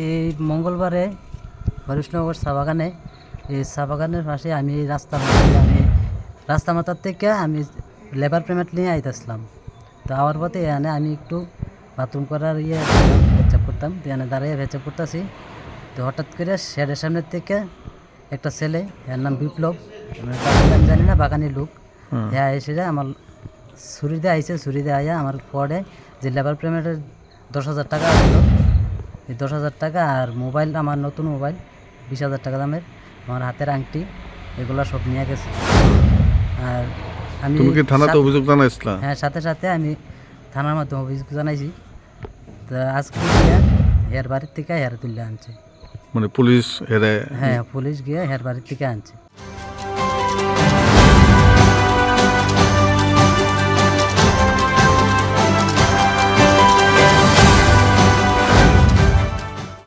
এই মঙ্গলবারে হরিশনগর চা বাগানে। এই চা বাগানের পাশে আমি রাস্তা আমি রাস্তা মাথার থেকে আমি লেবার পেমেন্ট নিয়ে আইতেছিলাম। তো আওয়ার পথে এখানে আমি একটু বাথরুম করার ইয়ে ভেচাপ করতাম। এখানে দাঁড়িয়ে ভেচাপ করতেছি। তো হঠাৎ করে শেডের সামনের থেকে একটা ছেলে এর নাম বিপ্লব মানে আমি জানি না বাগানি লোক। হ্যাঁ এসে যায় আমার ছুরি দিয়ে আইসে ছুরি দিয়ে আইয়া আমার পরে যে লেবার পেমেন্টের দশ হাজার টাকা আসলো দশ হাজার টাকা আর মোবাইল আমার নতুন মোবাইল বিশ হাজার টাকা দামের আমার হাতের আংটি এগুলো সব নিয়ে গেছে। আর আমি তুমি কি থানাতে অভিযোগ জানাইছিলা? হ্যাঁ সাথে সাথে আমি থানার মাধ্যমে অভিযোগ জানাইছি। তো আজকে হের বাড়ির থেকে হের তুলে আনছে। মানে পুলিশ হেরে হ্যাঁ পুলিশ গিয়ে হের বাড়ির থেকে আনছে।